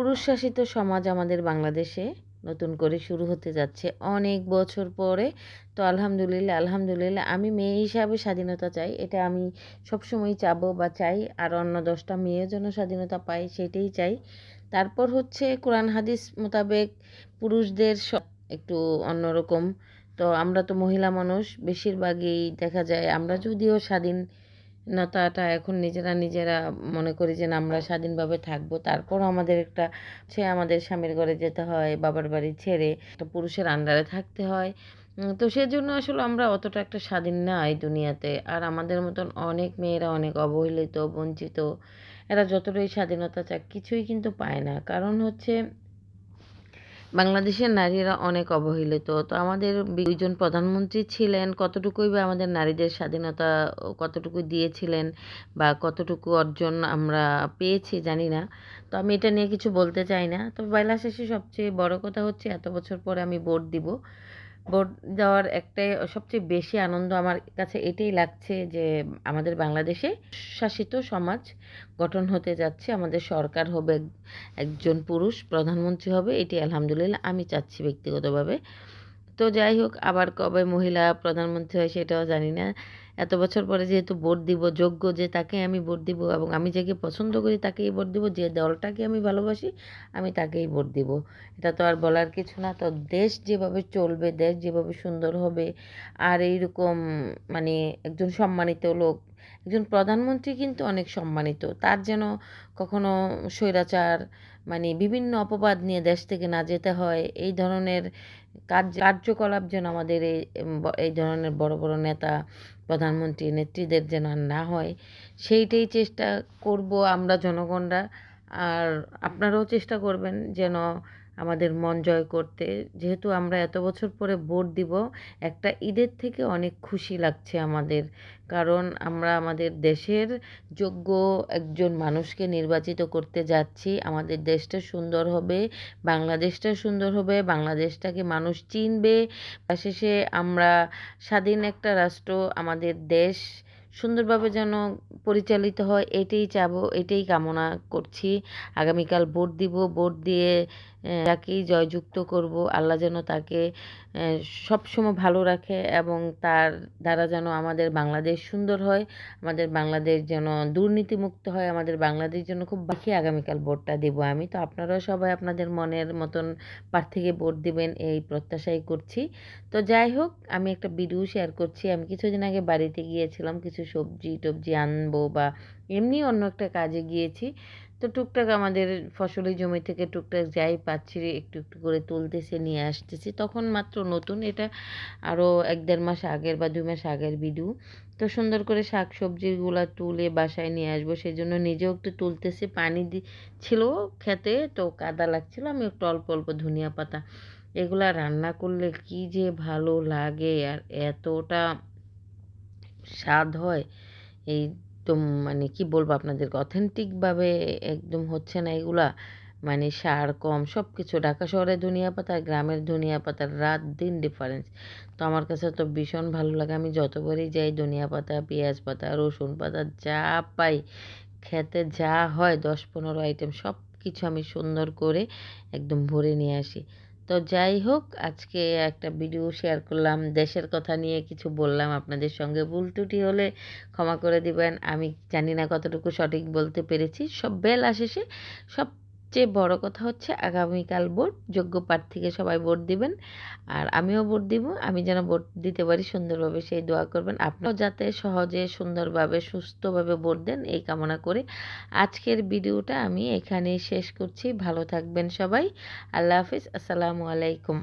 পুরুষ শাসিত সমাজ আমাদের বাংলাদেশে নতুন করে শুরু হতে যাচ্ছে অনেক বছর পরে। তো আলহামদুলিল্লাহ আলহামদুলিল্লাহ আমি মেয়ে হিসাবে স্বাধীনতা চাই, এটা আমি সবসময় চাবো বা চাই। আর অন্য দশটা মেয়েও যেন স্বাধীনতা পায় সেটাই চাই। তারপর হচ্ছে কোরআন হাদিস মোতাবেক পুরুষদের একটু অন্যরকম। তো আমরা তো মহিলা মানুষ, বেশিরভাগই দেখা যায় আমরা যদিও স্বাধীনতাটা এখন নিজেরা নিজেরা মনে করি যে আমরা স্বাধীনভাবে থাকব। তারপর আমাদের একটা, সে আমাদের স্বামীর ঘরে যেতে হয়, বাবার বাড়ি ছেড়ে একটা পুরুষের আন্ডারে থাকতে হয়। তো সেজন্য আসলে আমরা অতটা একটা স্বাধীন না এই দুনিয়াতে। আর আমাদের মতন অনেক মেয়েরা অনেক অবহেলিত, বঞ্চিত, এরা যতটাই স্বাধীনতা চায় কিছুই কিন্তু পায় না। কারণ হচ্ছে বাংলাদেশের নারীরা অনেক অবহেলিত। তো আমাদের দুইজন প্রধানমন্ত্রী ছিলেন, কতটুকুই বা আমাদের নারীদের স্বাধীনতা কতটুকু দিয়েছিলেন বা কতটুকু অর্জন আমরা পেয়েছি জানি না। তো আমি এটা নিয়ে কিছু বলতে চাই না। তো বেলা শেষে সবচেয়ে বড় কথা হচ্ছে, এত বছর পরে আমি ভোট দিব। ভোট দেওয়ার একটাই সবচেয়ে বেশি আনন্দ আমার কাছে এটাই লাগছে যে আমাদের বাংলাদেশে শাসিত সমাজ গঠন হতে যাচ্ছে। আমাদের সরকার হবে একজন পুরুষ, প্রধানমন্ত্রী হবে, এটি আলহামদুলিল্লাহ আমি চাচ্ছি ব্যক্তিগতভাবে। তো যাই হোক, আবার কবে মহিলা প্রধানমন্ত্রী হয় সেটাও জানি না। এত বছর পরে যেহেতু ভোট দিব, যোগ্য যে তাকে আমি ভোট দিব এবং আমি যাকে পছন্দ করি তাকেই ভোট দিব, যে দলটাকে আমি ভালোবাসি আমি তাকেই ভোট দিব। এটা তো আর বলার কিছু না। তো দেশ যেভাবে চলবে, দেশ যেভাবে সুন্দর হবে, আর এইরকম মানে একজন সম্মানিত লোক একজন প্রধানমন্ত্রী কিন্তু অনেক সম্মানিত। তার যেন কখনো স্বৈরাচার মানে বিভিন্ন অপবাদ নিয়ে দেশ থেকে না যেতে হয়, এই ধরনের কার্য কার্যকলাপ যেন আমাদের এই এই ধরনের বড় বড় নেতা, প্রধানমন্ত্রী, নেত্রীদের যেন আর না হয়, সেইটাই চেষ্টা করব আমরা জনগণরা। আর আপনারাও চেষ্টা করবেন যেন আমাদের মন জয় করতে। যেহেতু আমরা এত বছর পরে ভোট দিব, একটা ঈদের থেকে অনেক খুশি লাগছে আমাদের। কারণ আমরা আমাদের দেশের যোগ্য একজন মানুষকে নির্বাচিত করতে যাচ্ছি। আমাদের দেশটা সুন্দর হবে, বাংলাদেশটা সুন্দর হবে, বাংলাদেশটাকে মানুষ চিনবে। শেষে আমরা স্বাধীন একটা রাষ্ট্র, আমাদের দেশ সুন্দরভাবে যেন পরিচালিত হয়, এটাই চাবো, এটাই কামনা করছি। আগামীকাল ভোট দিব, ভোট দিয়ে তাকেই জয়যুক্ত করব। আল্লাহ যেন তাকে সবসময় ভালো রাখে এবং তার দ্বারা যেন আমাদের বাংলাদেশ সুন্দর হয়, আমাদের বাংলাদেশ যেন দুর্নীতিমুক্ত হয়, আমাদের বাংলাদেশ যেন খুব বাকি আগামীকাল ভোটটা দেব আমি। তো আপনারাও সবাই আপনাদের মনের মতন প্রার্থীকে ভোট দিবেন এই প্রত্যাশাই করছি। তো যাই হোক, আমি একটা ভিডিও শেয়ার করছি। আমি কিছুদিন আগে বাড়িতে গিয়েছিলাম, কিছু সবজি টবজি আনব বা এমনি অন্য একটা কাজে গিয়েছি। তো টুকটাক আমাদের ফসলি জমি থেকে টুকটাক যাই পাচ্ছি, একটু একটু করে তুলতেছে, নিয়ে আসতেছি। তখন মাত্র নতুন, এটা আরও এক দেড় মাস আগের বা দুই মাস আগের ভিডিও। তো সুন্দর করে শাক সবজিগুলো তুলে বাসায় নিয়ে আসব সেই জন্য নিজেও একটু তুলতেছি। পানি দি, ছিল খেতে, তো কাদা লাগছিল, আমি একটু অল্প অল্প ধনিয়া পাতা এগুলা রান্না করলে কি যে ভালো লাগে আর এতটা স্বাদ হয়। এই তো মানে কি বলব আপনাদেরকে? অথেন্টিকভাবে একদম হচ্ছে না এগুলা মানে সার কম সব কিছু ঢাকা শহরের ধনিয়া পাতা, গ্রামের ধনিয়া পাতার রাত দিন ডিফারেন্স তো আমার কাছে তো ভীষণ ভালো লাগে। আমি যতবারই যাই ধনিয়া পাতা, পেঁয়াজ পাতা, রসুন পাতা, যা পাই, খেতে যা হয়, দশ পনেরো আইটেম সব কিছু আমি সুন্দর করে একদম ভরে নিয়ে আসি। তো যাই হোক, আজকে একটা ভিডিও শেয়ার করলাম। দেশের কথা নিয়ে কিছু বললাম, আপনাদের সঙ্গে ভুল ত্রুটি হলে ক্ষমা করে দিবেন। আমি জানি না কতটুকু সঠিক বলতে পেরেছি। সব বেলা শেষে সবচেয়ে বড় কথা হচ্ছে আগামীকাল ভোট, যোগ্য প্রার্থীকে সবাই ভোট দিবেন। আর আমিও ভোট দিব, আমি যেন ভোট দিতে পারি, সুন্দরভাবে সেই দোয়া করবেন। আপনিও যাতে সহজে, সুন্দরভাবে, সুস্থভাবে ভোট দেন, এই কামনা করে আজকের ভিডিওটা আমি এখানেই শেষ করছি। ভালো থাকবেন সবাই। আল্লাহ হাফিজ, আসসালামু আলাইকুম।